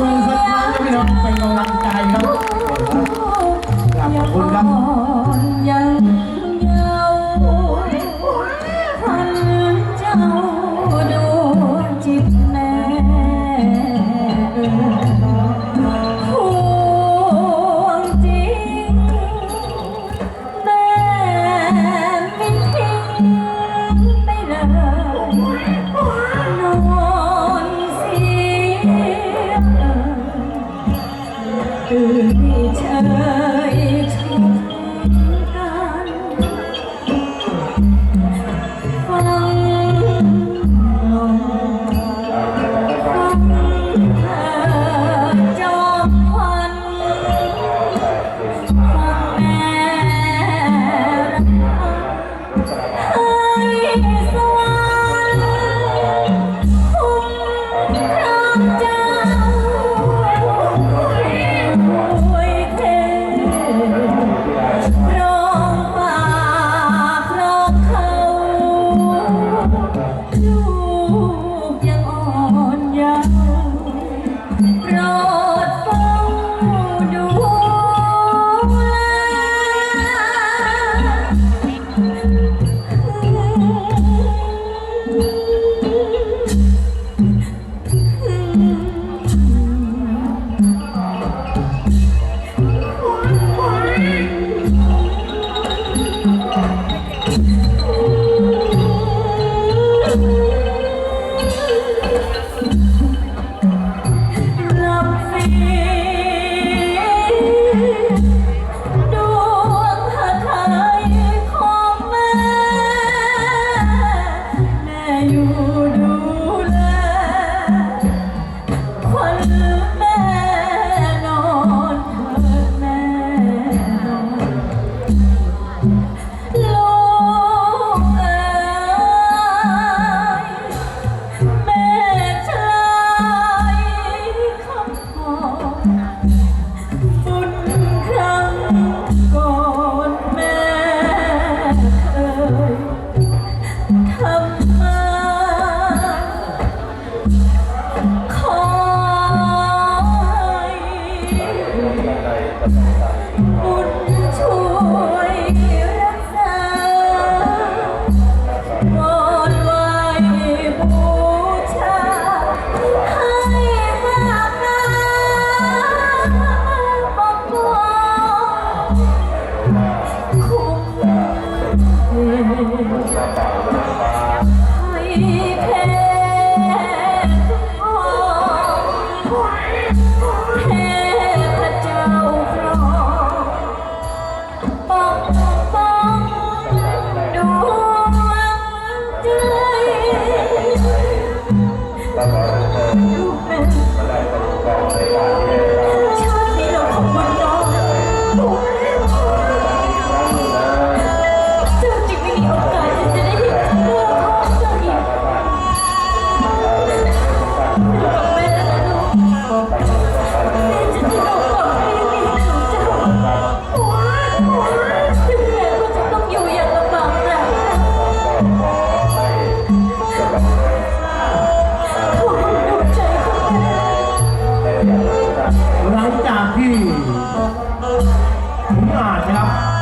มือสักครั้งนะพี่น้องเป็นกำลังใจครับขอบคุณครับ ตื่น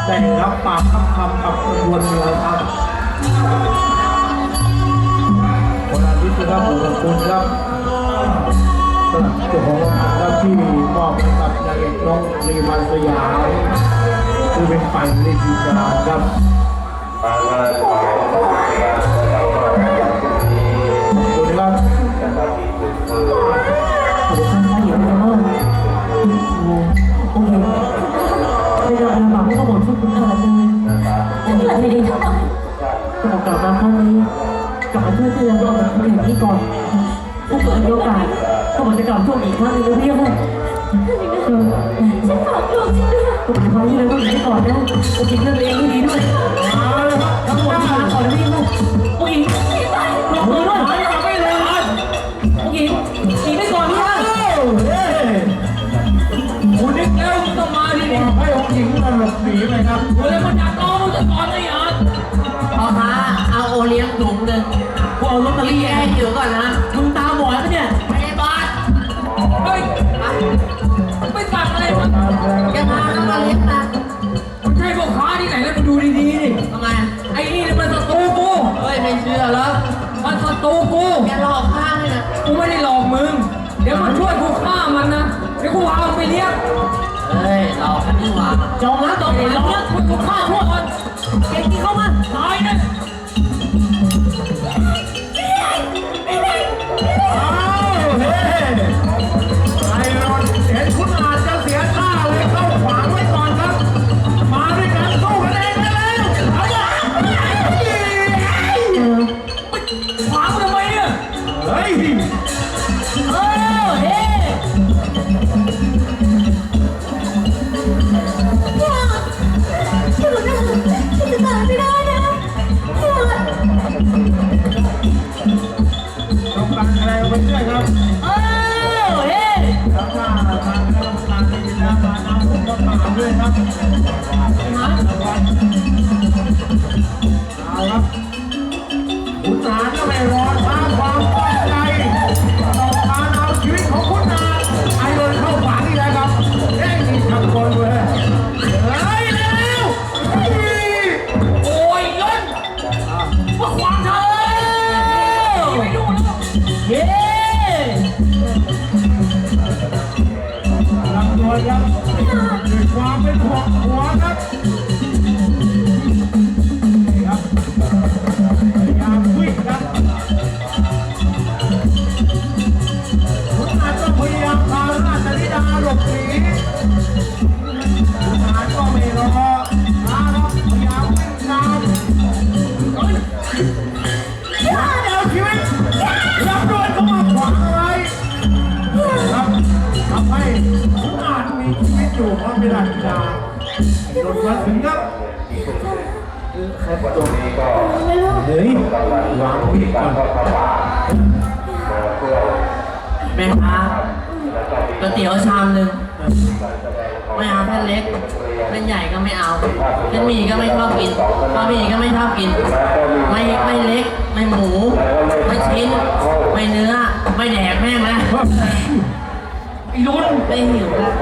ได้รับปากคำคำกับกระบวนเมือครับคนอาทิตย์ครับผมขอบคุณครับสำหรับเจ้าของอาหาที่มอบให้กับนางเอกน้องรีมันสยามที่เป็นฝ่ายในทีมงานครับขอบคุณครับ อันนี้ไม่ไม่ได้ได้ทำไมกลับกลับมาครั้งนี้กลับมาช่วยเตือนเราแบบอย่างนี้ก่อนถ้าเกิดมีโอกาสก็บอกจะกลับช่วงอีกครั้งนึงเรียกว่าเออฉันฝากลูกฉันด้วยก็หมายความที่เราต้องอยู่ก่อนนะจะคิดเรื่องเองให้ดีด้วยทั้งหมดมาที่ก่อนนี่ลูกผู้หญิงไม่ไปลงมือด้วยหายไม่เลยผู้หญิงหนีไปก่อนพี่นะเฮ้ยคุณนึกแล้วต้องมาดีกว่าให้องค์หญิงมาหลบหนีไปครับกูเลยมัน รีแอร์เดี๋ยวก่อนนะมึงตาบอดปะเนี่ยไยาบาลเฮ้ยไม่สั่งอะไรมาอย่ามาแล้วมาเลี้ยงนะมึงใช่พวกค้าที่ไหนแล้วมึงดูดีๆดิทำไมไอ้นี่มันศัตรูกูเฮ้ยไม่เชื่อแล้วมันศัตรูกูแกหลอกข้าเลยนะกูไม่ได้หลอกมึง เดี๋ยวมันช่วยกูฆ่ามันนะเดี๋ยวกูเอาไปเลี้ยงเฮ้ยเรากนี่หว่าจองแล้วจองแล้วกูฆ่าพวกมันเก่งที่เข้ามาตายนะ น้ำผมก็ตามด้วยครับ วางมีดก่อนแม่ค้าก๋วยเตี๋ยวชามหนึ่งไม่เอาแผ่นเล็กแผ่นใหญ่ก็ไม่เอาแผ่นหมี่ก็ไม่ชอบกินบะหมี่ก็ไม่ชอบกิน ไม่ไม่เล็ก ไม่หมู ไม่ชิ้น ไม่เนื้อ ไม่แดกแม่งแล้วไอ้ยนไม่หิวแล้ว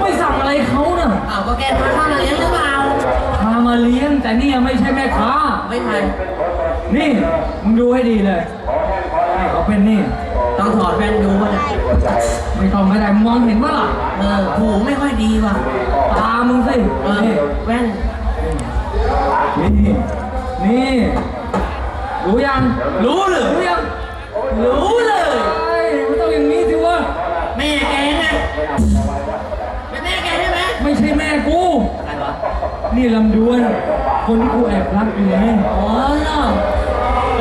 ไม่สั่งอะไรเขาน่ะอ้าวก็แกพาข้าวมาเลี้ยงหรือเปล่าพามาเลี้ยงแต่นี่ไม่ใช่แม่ค้าไม่ทัน นี่มึงดูให้ดีเลยนี่เขาเป็นนี่ ต้องถอดแว่นดูป่ะเนี่ยไม่ต้องไม่ได้มึงมองเห็นปะล่ะเออหูไม่ค่อยดีว่ะ ตามึงสิเออนี่แว่น นี่นี่ รู้ยังรู้หรือรู้ยังรู้เลยไอ้มันต้องอย่างนี้สิวะแม่แกไงเป็นแม่แกใช่ไหมไม่ใช่แม่กูอะไรวะนี่ลำดวน คนที่กูแอบรักอยู่ไงอ๋อเหรอ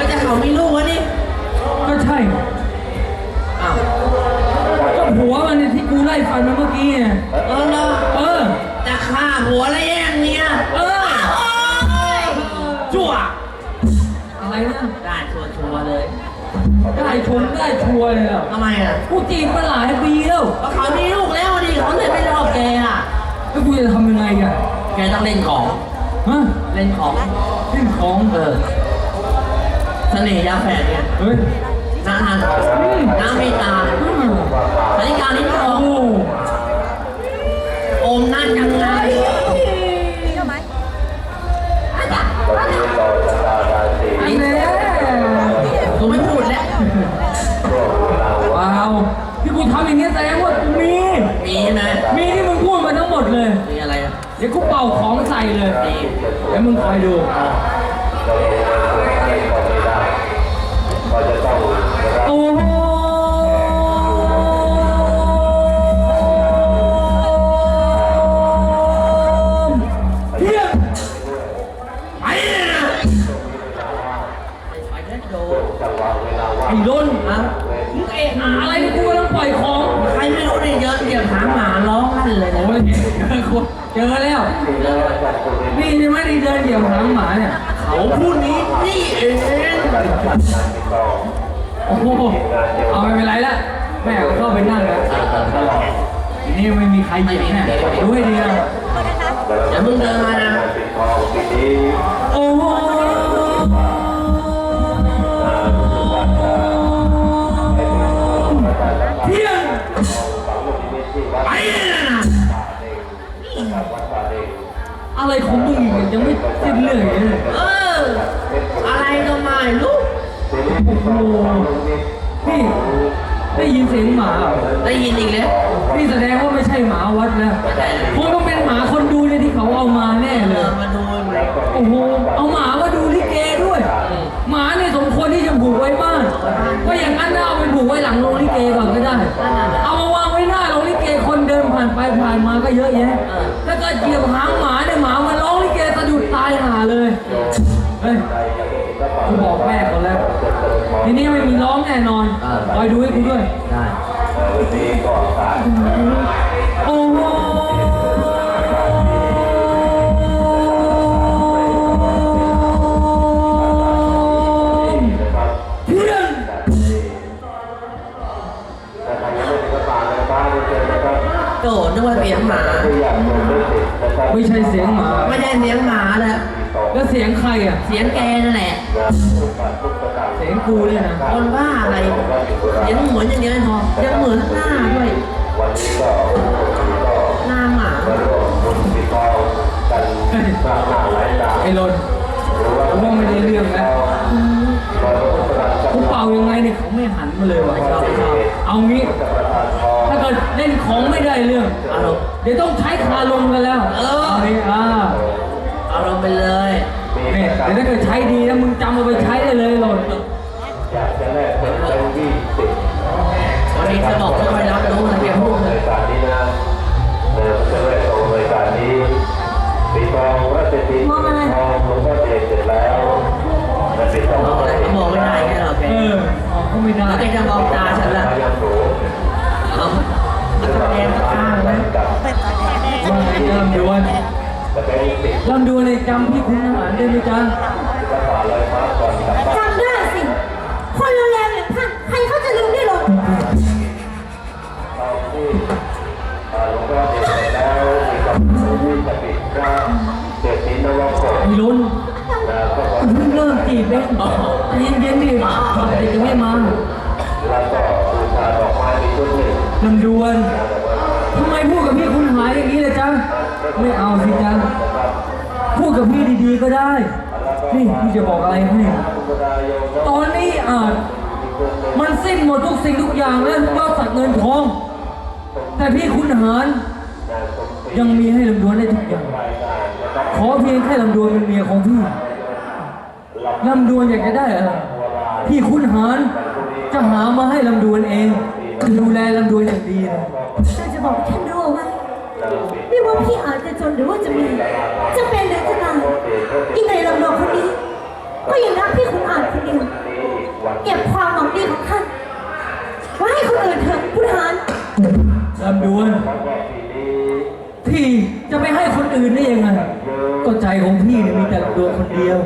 แล้วจะเขามีลูกวะนี่ก็ใช่ อ้าวก็ผัวมันเนี่ยที่กูไล่ฟันมาเมื่อกี้ไงเออเหรอเออ จะฆ่าผัวแล้วแย่งเมียเออจั่วอะไรนะ ได้ชัวชัวร์ๆเลยได้ชมได้ชัวร์เลยอะทำไมอะกูจีบมาหลายปีแล้วก็เขามีลูกแล้วดิเขาเลยไม่ชอบแกอะ แล้วกูจะทำยังไงอะแกต้องเล่นของ ฮะ เล่นของเล่นของเออ เสน่ห์ยาแฝดเนี่ยเฮ้ยน้าหันน้าไม่ตาอืมสัญญาลิ้นทอโอ้งอมนั่นยังไงอันแน่กูไม่พูดแล้วว้าวที่กูทำอย่างเงี้ยแสดงว่ากูมี มีใช่ไหมมีที่มึงพูดมาทั้งหมดเลย มีอะไรอะ เดี๋ยวกูเป่าของใส่เลยมีเดี๋ยวมึงคอยดู อ้ล้นฮะมึงเอะหาอะไรเนี่ยกูกำลังปล่อยของ ใครไม่รู้เนี่ยเยอะเดี๋ยวหางหมาร้องลั่นเลยนะโอ้ยเจอแล้ว นี่ใช่ไหมที่เดินเหยียบหางหมาเนี่ยเขาพูดนี้นี่เองโอ้โหเอาไม่เป็นไรละแม่ก็เข้าไปนั่งแล้วทีนี้ไม่มีใครเหยียบแน่ดูให้ดีนะเดี๋ยวมึงเดินมานะโอ้ อะไรของมึงอีกเนี่ยยังไม่สิ้นเรื่อยเลยเออ อะไรก็ไม่ลูกโอ้โหพี่ได้ยินเสียงหมาได้ยินอีกแล้วนี่แสดงว่าไม่ใช่หมาวัดนะคงต้องเป็นหมาคนดูเลยที่เขาเอามาแน่เลยมาดูเลยโอ้โห เอาหมามาดูลิเกด้วย หมาเนี่ยสมควรที่จะผูกไว้บ้านก็อย่างนั้นน่าเอาไปผูกไว้หลังโรงลิเกก่อนก็ได้ เอามาวางไว้หน้าโรงลิเกคนเดินผ่านไปผ่านมาก็เยอะแยะ ทีนี้ไม่มีร้องแน่นอนคอยดูให้กูด้วย ได้โอ้โหเพื่อนโดดนึกว่าเสียงหมา ไม่ใช่เสียงหมา ไม่ใช่เสียงหมาเลย แล้วเสียงใครอะ เสียงแกนั่นแหละ เสียงกูเนี่ยนะคนบ้าอะไรเสียงเหมือนอย่างเดียวไม่พอยังเหมือนหน้าด้วยหน้าหมาไอ้รนกูว่าไม่ได้เรื่องแล้วกูเป่ายังไงเนี่ยเขาไม่หันมาเลยว่ะเอางี้ถ้าเกิดเล่นของไม่ได้เรื่องอารมณ์เดี๋ยวต้องใช้คาลมกันแล้ว เออาดิอ่า อารมณ์ไปเลยเนี่ยเดี๋ยวถ้าเกิดใช้ดีนะมึงจำเอาไปใช้ได้เลยหล่นวันนี้จะบอกไม่ค่อยรับรู้นะแกพูดเลยการนี้นะเดินเรื่อยๆตรงเลยการนี้ปีทองว่าจะปีทองหลวงพ่อเจเสร็จแล้วแต่ปีทองบอกอะไรก็บอกไม่ได้แค่เราแกเออออกก็ไม่ได้แล้วแกจะมองตาฉันล่ะยังสูงเอาตะแกรงตะข้างนะว่าไงจะลำดวนจะเป็น ติดลำดวนในจำพี่คุณอาหารได้ไหมจ๊ะกระป๋าลอยฟ้าก่อนกลับบ้านจำได้สิ คนแรงๆอย่างท่าน ใครเขาจะลืมได้หรอกตอนที่หลวงพ่อเจเสร็จแล้วมีกำหนดที่จะปิดพระเจดีย์นวโกไอ้ลุนนะก็ขอเพิ่งเริ่มจีบเองใจเย็นๆดิเด็กยังไม่มาแล้วก็บูชาดอกไม้มีชุดหนึ่งลำดวนทำไมพูดกับพี่คุณหายอย่างนี้เลยจ๊ะ ไม่เอาสิจ๊ะพูดกับพี่ดีๆก็ได้ นี่พี่จะบอกอะไรให้ ตอนนี้อาจมันสิ้นหมดทุกสิ่งทุกอย่างแล้วยอดสักเงินทอง แต่พี่คุณหาร ยังมีให้ลำดวนได้ทุกอย่าง ขอเพียงแค่ลำดวนเป็นเมียของพี่ลำดวนอยากจะได้อะไร พี่คุณหารจะหามาให้ลำดวนเอง ดูแลลำดวนอย่างดีเลย เราจะบอกให้ท่านรู้เอาไว้ไม่ ว่าพี่อาจจะจนหรือว่าจะมี จะเป็นหรือจะตายยังไงลำดวนคนนี้ ก็ยังรักพี่คุณอาจคนเดียวเก็บความหวังดีของท่านไว้ให้คนอื่นเถอะคุณหารลำดวน พี่จะไปให้คนอื่นได้ยังไง ก็ใจของพี่เนี่ยมีแต่ลำดวนคนเดียว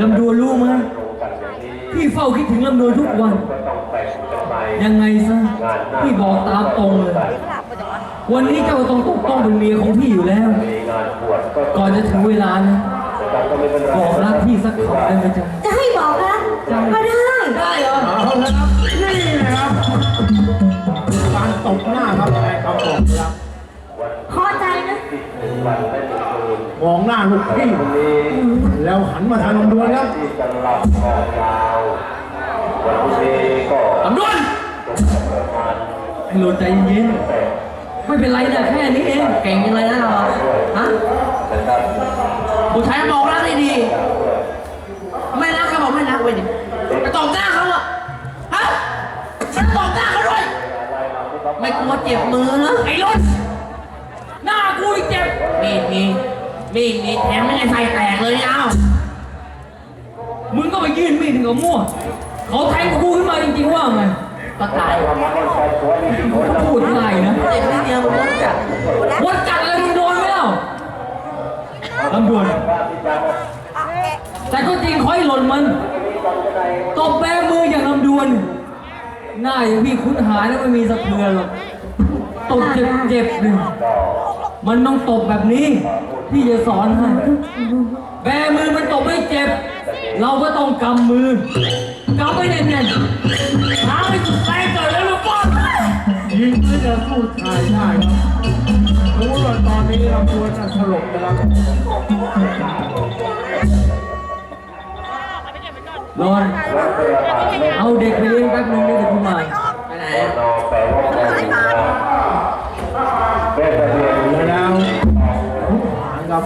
ลำดวนรู้ไหมพี่เฝ้าคิดถึงลำดวนทุกวัน ยังไงซะ พี่บอกตามตรงเลย วันนี้เจ้าต้องต้องต้องเป็นเมียของพี่อยู่แล้ว มีงานบวชก็ก่อนจะถึงเวลานะแต่ก็ไม่เป็นไรบอกรักพี่สักคำได้ไหมจ๊ะจะให้บอกนะก็ได้ได้เหรอเอาละครับนี่นะครับการตบหน้าครับยังไงครับผมครับพอใจนะวันไม่ถึงคืนมองหน้าลูกพี่นี้แล้วหันมาทางลำดวนครับที่จะหลับคอยาววันพรุ่งนี้ก็ลำดวนประมาณไอ้โหลดใจเย็นๆ ไม่เป็นไรนะแค่นี้เองเก่งจังเลยนะเราฮะนะครับผู้ชายบอกรักได้ดี ไม่รักก็บอกไม่รักไปดิไปตบหน้าเขาอะฮะฉันตบหน้าเขาด้วยไม่กลัวเจ็บมือนะไอ้รถหน้ากูอีกเจ็บมีดมีมีดมีแถมไม่ได้ใส่แตกเลยเนี่ยเอามึงก็ไปยื่นมีดถึงกับมั่วเขาแทงกูขึ้นมาจริงๆว่าไง ก็ตายว่ามันครอบครัวนี่คนเขาพูดง่ายนะเจ็บนิดเดียวมันก็จัดวัดกัดอะไรมึงโดนไหมเล่าลำดวนแต่ก็จริงคอยหล่นมันตบแบมืออย่างลำดวนหน้าอย่างพี่คุ้นหายแล้วไม่มีสะเทือนหรอกตบเจ็บๆเลยมันต้องตบแบบนี้ พี่จะสอนให้แบมือมันตบไม่เจ็บ เราก็ต้องกำมือกำไว้แน่นๆู้ชายได้ครับรู้ว่าตอนนี้ลำดวนจะสลบไปแล้วรอนเอาเด็กไปเลี้ยงแป๊บนึงได้เดี๋ยวกูมาไปไหนแปลว่าคนนะเป็นทะเบียนแล้วทุกหางครับ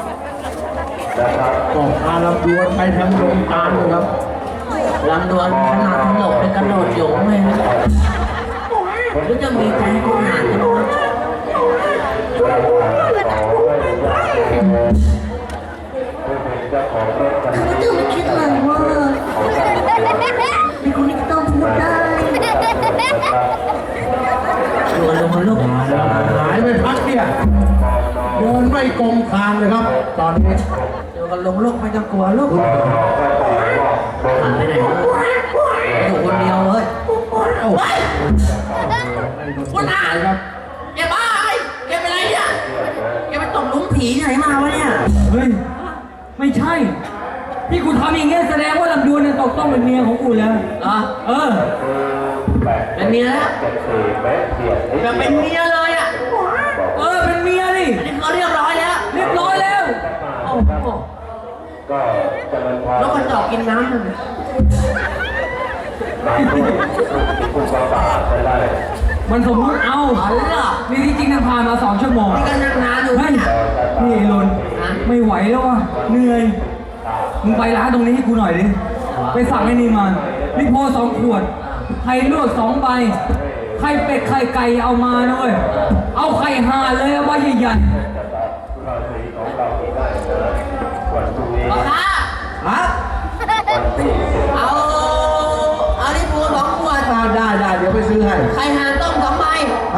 นะครับก็พาลำดวนไปทำโรงการครับลำดวนขนาดถลกเป็นกระโดดหยงเลยนะ หรือจะมีใจให้คนหาจังวะเจ้าของรถคันข้าพนี้เจ้าไม่คิดเลยว่ามีคนนี้จะต้องพูดได้อยู่กันลงมาลูกหายไปพักเนี่ยเดินไม่กงคางเลยครับ ตอนนี้อยู่กันลงลูกไม่ต้องกลัวลูกหันไปไหนลูกอยู่คนเดียวเลยโอ้ โหคุณอาครับ แกบ้าไอ้แกเป็นไรเนี่ย แกไปตกหลุมผีที่ไหนมาวะเนี่ย เฮ้ย ไม่ใช่ ที่กูทำอย่างเงี้ยแสดงว่าลำดวนเนี่ยตกต้องเป็นเมียของกูแล้วเหรอ เออ เป็นเมียแล้วเจ็ดสี่เมตรเสียดนิดแบบเป็นเมียเลยอะ เออ เป็นเมียดิอันนี้เขาเรียบร้อยแล้ว เรียบร้อยแล้ว โอ้โหก็จะมันพาแล้วกระจอกกินน้ำมันมาด้วยที่คุณประบาทไปได้ มันสมมติเอาเอาเหรอ นี่ที่จริงนะผ่านมาสองชั่วโมง นี่ก็นั่งนานอยู่เฮ้ยเนี่ย นี่ไอ้ลุนฮะไม่ไหวแล้วว่ะ เหนื่อย มึงไปร้านตรงนี้ให้กูหน่อยดิ ไปสั่งไอ้นี่มาลิโพสองขวด ไข่ลวกสองใบ ไข่เป็ดไข่ไก่เอามานะเว้ย เอาไข่ห่าเลยเอาไว้ใหญ่ราศีของเราได้เลยวันพรุ่งนี้พ่อค้าฮะวันที่สิบเอา เอาลิปูสองขวดอ่าได้ได้เดี๋ยวไปซื้อให้ ไข่ห่านต้มสองใบ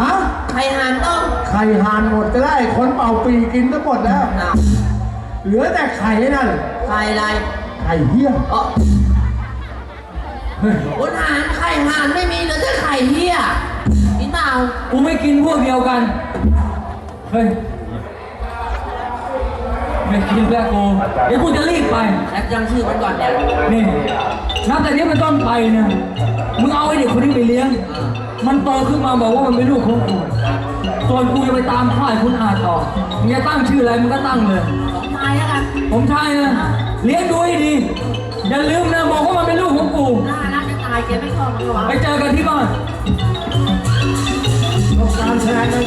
ฮะ ไข่ห่านต้ม ไข่ ห่านหมดจะได้คนเป่าปีกินทั้งหมดแล้ว อ้าวเหลือแต่ไข่นั่นไข่อะไรไข่เหี้ยเออคุณหารไข่ห่านไม่มีเหลือแต่ไข่เหี้ยกินเปล่าๆกูไม่กินพวกเดียวกัน เฮ้ย ไม่กินแล้วกู เดี๋ยวกูจะรีบไป แล้วจำชื่อมันก่อนเนี่ยนี่นับแต่นี้เป็นต้นไปเนี่ยมึงเอาไอ้เด็กคนนี้ไปเลี้ยง มันโตขึ้นมาบอกว่ามันเป็นลูกของกู ส่วนกูจะไปตามค่ายคุณอาต่อมึงจะตั้งชื่ออะไรมึงก็ตั้งเลยของชายแล้วกันผมชายนะเลี้ยงดูให้ดี อย่าลืมนะบอกว่ามันเป็นลูกของกูน่ารักจะตายแกไม่ชอบมันหรอไปเจอกันที่บ้านการแสดง